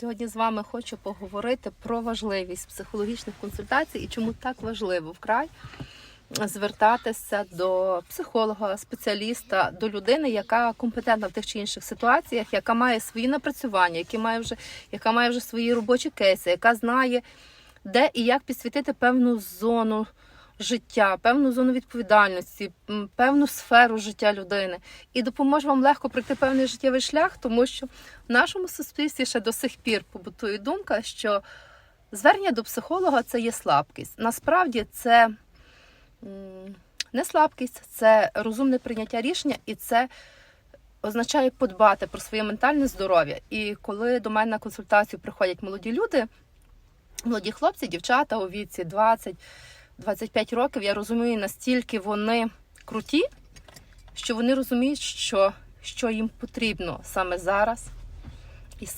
Сьогодні з вами хочу поговорити про важливість психологічних консультацій і чому так важливо вкрай звертатися до психолога, спеціаліста, до людини, яка компетентна в тих чи інших ситуаціях, яка має свої напрацювання, яка має вже, яка має вже свої робочі кейси, яка знає, де і як підсвітити певну зону життя, певну зону відповідальності, певну сферу життя людини і допоможе вам легко пройти певний життєвий шлях, тому що в нашому суспільстві ще до сих пір побутує думка, що звернення до психолога це є слабкість. Насправді це не слабкість, це розумне прийняття рішення, і це означає подбати про своє ментальне здоров'я. І коли до мене на консультацію приходять молоді люди, молоді хлопці, дівчата у віці 20-25 років, я розумію, настільки вони круті, що вони розуміють, що, що їм потрібно саме зараз і саме.